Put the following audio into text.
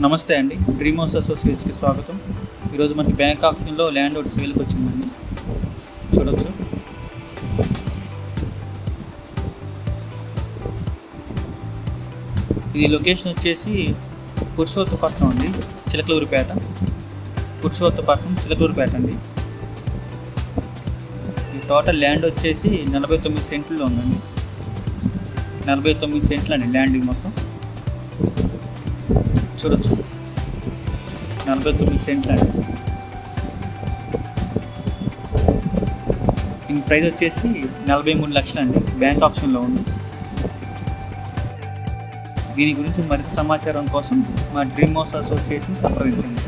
నమస్తే అండి. Dream house అసోసియేట్స్కి స్వాగతం. ఈరోజు మనకి బ్యాంక్ ఆప్షన్లో ల్యాండ్ ఒకటి సేల్కి వచ్చిందండి. చూడొచ్చు. ఇది లొకేషన్ వచ్చేసి పురుషోత్తపట్నం అండి. చిలకలూరుపేట. పురుషోత్తపట్నం చిలకలూరుపేట అండి. ఈ టోటల్ ల్యాండ్ వచ్చేసి నలభై తొమ్మిది సెంట్లో ఉందండి. నలభై తొమ్మిది సెంట్లు అండి ల్యాండ్ మొత్తం. చూడొచ్చు. నలభై తొమ్మిది సెంట్లు. అండి దీని ప్రైస్ వచ్చేసి నలభై మూడు లక్షలు అండి బ్యాంక్ ఆప్షన్లో ఉంది. దీని గురించి మరింత సమాచారం కోసం మా డ్రీమ్ హౌస్ అసోసియేట్ని సంప్రదించండి.